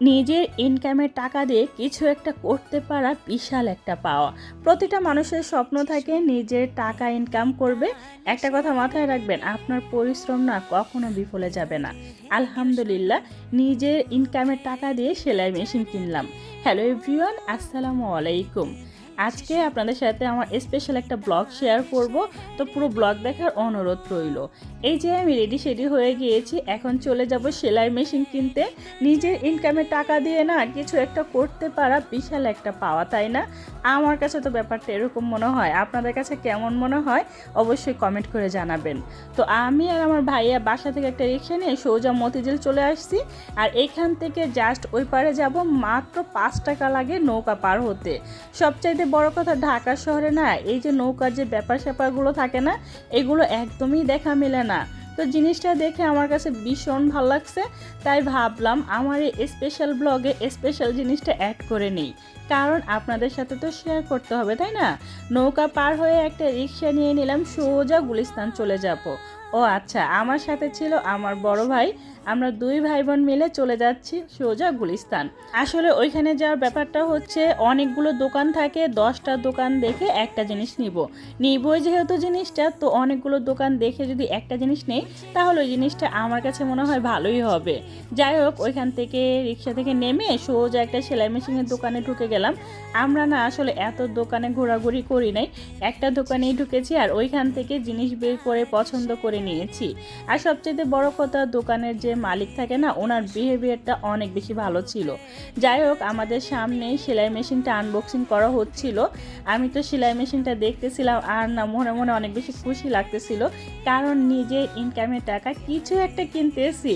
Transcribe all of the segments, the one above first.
নিজের ইনকামের টাকা দিয়ে কিছু একটা করতে পারা বিশাল একটা পাওয়া। প্রতিটা মানুষের স্বপ্ন থাকে নিজের টাকা ইনকাম করবে। একটা কথা মাথায় রাখবেন, আপনার পরিশ্রম না কখনো বিফলে যাবে না। আলহামদুলিল্লাহ, নিজের ইনকামের টাকা দিয়ে সেলাই মেশিন কিনলাম। হ্যালো এভরিওয়ান আসসালামু আলাইকুম। আজকে আপনাদের সাথে আমার স্পেশাল একটা ব্লগ শেয়ার করব। তো পুরো ব্লগ দেখার অনুরোধ রইল। এই যে আমি রেডি সেডি হয়ে গিয়েছি, এখন চলে যাব সেলাই মেশিন কিনতে। নিজের ইনকামের টাকা দিয়ে না কিছু একটা করতে পারা বিশাল একটা পাওয়া, তাই না? আমার কাছে তো ব্যাপারটা এরকম মনে হয়। আপনাদের কাছে কেমন মনে হয়, অবশ্যই কমেন্ট করে জানাবেন। তো আমি আর আমার ভাইয়া বাসা থেকে একটা রিক্সা নিয়ে সোজা মতিঝিল চলে আসছি। আর এখান থেকে জাস্ট ওই পারে যাব মাত্র পাঁচ টাকা লাগে নৌকা পার হতে। সবচাইতে বড় কথা, ঢাকা শহরে না, এই যে নৌকার যে ব্যাপার স্যাপারগুলো থাকে না, এগুলো একদমই দেখা মেলে না। তো জিনিসটা দেখে আমার কাছে ভীষণ ভালো লাগছে, তাই ভাবলাম আমার এই স্পেশাল ব্লগে স্পেশাল জিনিসটা অ্যাড করে নেই। কারণ আপনাদের সাথে তো শেয়ার করতে হবে, তাই না? নৌকা পার হয়ে একটা রিক্সা নিয়ে নিলাম, সোজা গুলিস্তান চলে যাব। ও আচ্ছা আমার সাথে ছিল আমার বড় ভাই, আমরা দুই ভাই বোন মিলে চলে যাচ্ছি সোজা গুলিস্তান। আসলে ওইখানে যাওয়ার ব্যাপারটা হচ্ছে, অনেকগুলো দোকান থাকে, দশটা দোকান দেখে একটা জিনিস নিব। নিবই যেহেতু জিনিসটা, তো অনেকগুলো দোকান দেখে যদি একটা জিনিস নেই তাহলে ওই জিনিসটা আমার কাছে মনে হয় ভালোই হবে। যাই হোক, ওইখান থেকে রিক্সা থেকে নেমে সোজা একটা সেলাই মেশিনের দোকানে ঢুকে গেলাম। আমরা না আসলে এত দোকানে ঘোরাঘুরি করি নাই। একটা দোকানেই ঢুকেছি আর ওইখান থেকে জিনিস বের করে পছন্দ করে নিয়েছি। আর সবচেয়ে বড় কথা, দোকানের যে মালিক থাকে না, ওনার বিহেভিয়ারটা অনেক বেশি ভালো ছিল। যাই হোক, আমাদের সামনে সেলাই মেশিনটা আনবক্সিং করা হচ্ছিল। আমি তো সেলাই মেশিনটা দেখতেছিলাম আর না, মনে মনে অনেক বেশি খুশি লাগতেছিল। কারণ নিজের ইনকামের টাকা কিছু একটা কিনতেছি,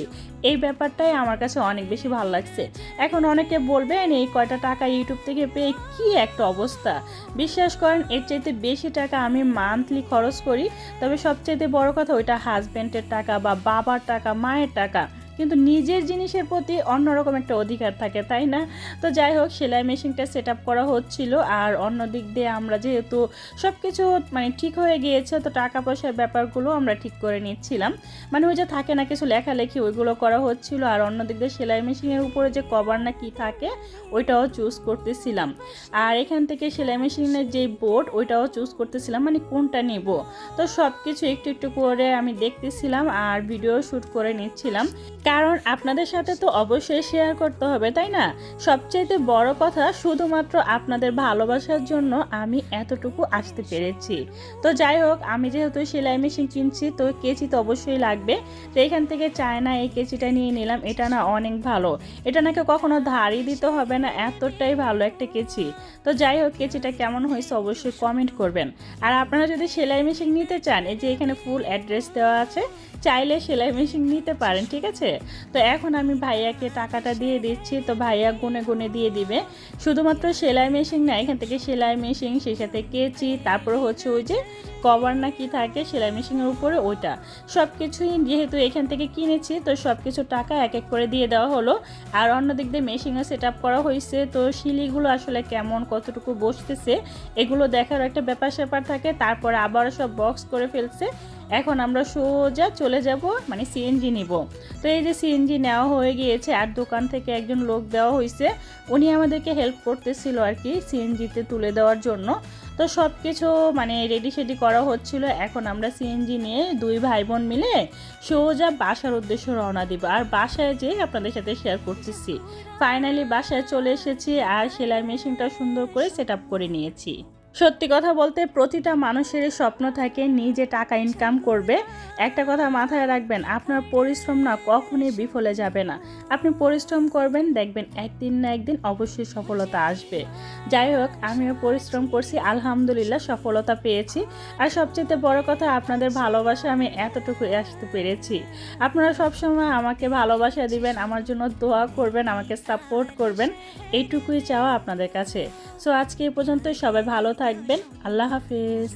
এই ব্যাপারটাই আমার কাছে অনেক বেশি ভালো লাগছে। এখন অনেকে বলবেন, এই কয়টা টাকা ইউটিউব থেকে পেয়ে কি একটা অবস্থা? বিশ্বাস করেন, এর চাইতে বেশি টাকা আমি মান্থলি খরচ করি। তবে সবচাইতে বড় কথা, ওইটা হাজব্যান্ডের টাকা বা বাবার টাকা, মায়ের টাকা। কিন্তু নিজের জিনিসের প্রতি অন্যরকম একটা অধিকার থাকে, তাই না? তো যাই হোক, সেলাই মেশিনটা সেট করা হচ্ছিল আর অন্য দিক দিয়ে আমরা যেহেতু সব কিছু মানে ঠিক হয়ে গিয়েছে, তো টাকা পয়সার ব্যাপারগুলো আমরা ঠিক করে নিচ্ছিলাম। মানে ওই যে থাকে না, কিছু লেখালেখি ওইগুলো করা হচ্ছিল আর অন্য দিক দিয়ে সেলাই মেশিনের উপরে যে কভার না কি থাকে, ওইটাও চুজ করতেছিলাম। আর এখান থেকে সেলাই মেশিনের যে বোর্ড ওইটাও চুজ করতেছিলাম মানে কোনটা নিব? তো সব কিছু একটু একটু করে আমি দেখতেছিলাম আর ভিডিও শ্যুট করে নিচ্ছিলাম। কারণ আপনাদের সাথে তো অবশ্যই শেয়ার করতে হবে, তাই না? সবচাইতে বড় কথা শুধুমাত্র আপনাদের ভালোবাসার জন্য আমি এতটুকু আসতে পেরেছি। তো যাই হোক, আমি যেহেতু সেলাই মেশিন কিনছি, তো কেচি তো অবশ্যই লাগবে। তো এখান থেকে চায়না এই কেচিটা নিয়ে নিলাম, এটা না অনেক ভালো। এটা নাকি কখনো ধারই দিতে হবে না, এতটাই ভালো একটা কেচি। তো যাই হোক, কেচিটা কেমন হয়েছে অবশ্যই কমেন্ট করবেন। আর আপনারা যদি সেলাই মেশিন নিতে চান, এই যে এখানে ফুল অ্যাড্রেস দেওয়া আছে চাইলে সেলাই মেশিন নিতে পারেন, ঠিক আছে? তো এখন আমি ভাইয়াকে টাকাটা দিয়ে দিচ্ছি, তো ভাইয়া গুনে গুনে দিয়ে দিবে। শুধুমাত্র সেলাই মেশিন না, এখান থেকে সেলাই মেশিন, সেই সাথে কেচি, তারপর হচ্ছে ওই যে কভার না কি থাকে, সেলাই মেশিনের উপরে ওইটা। সব কিছুই যেহেতু এখান থেকে কিনেছি, তো সব কিছু টাকা এক এক করে দিয়ে দেওয়া হলো। আর অন্য দিক দিয়ে মেশিনও সেট আপ করা হয়েছে, তো শিলিগুলো আসলে কেমন, কতটুকু বসতেছে, এগুলো দেখার একটা ব্যাপার স্যাপার থাকে। তারপর আবারও সব বক্স করে ফেলছে। এখন আমরা সোজা চলে যাব মানে সিএনজি নিব। তো এই যে সিএনজি নেওয়া হয়ে গিয়েছে, আর দোকান থেকে একজন লোক দেওয়া হয়েছে উনি আমাদেরকে হেল্প করতেছিল আর কি সিএনজিতে তুলে দেওয়ার জন্য। তো সব কিছু মানে রেডি সেডি করা হচ্ছিল, এখন আমরা সিএনজি নিয়ে দুই ভাই বোন মিলে সোজা বাসার উদ্দেশ্যে রওনা দিব। আর বাসায় যেয়ে আপনাদের সাথে শেয়ার করতেছি। ফাইনালি বাসায় চলে এসেছি, আর সেলাই মেশিনটা সুন্দর করে সেট করে নিয়েছি। সত্যি কথা বলতে প্রতিটা মানুষের স্বপ্ন থাকে নিজে টাকা ইনকাম করবে। একটা কথা মাথায় রাখবেন, আপনার পরিশ্রম না কখনই বিফলে যাবে না। আপনি পরিশ্রম করবেন, দেখবেন একদিন না একদিন অবশ্যই সফলতা আসবে। যাই হোক, আমিও পরিশ্রম করছি, আলহামদুলিল্লাহ সফলতা পেয়েছি। আর সবচেয়ে বড় কথা, আপনাদের ভালোবাসা আমি এতটুকু আসতে পেরেছি। আপনারা সবসময় আমাকে ভালোবাসা দিবেন, আমার জন্য দোয়া করবেন, আমাকে সাপোর্ট করবেন। এইটুকুই চাওয়া আপনাদের কাছে। সো আজকে এই পর্যন্ত সবাই ভালো থাকবেন আল্লাহ হাফিজ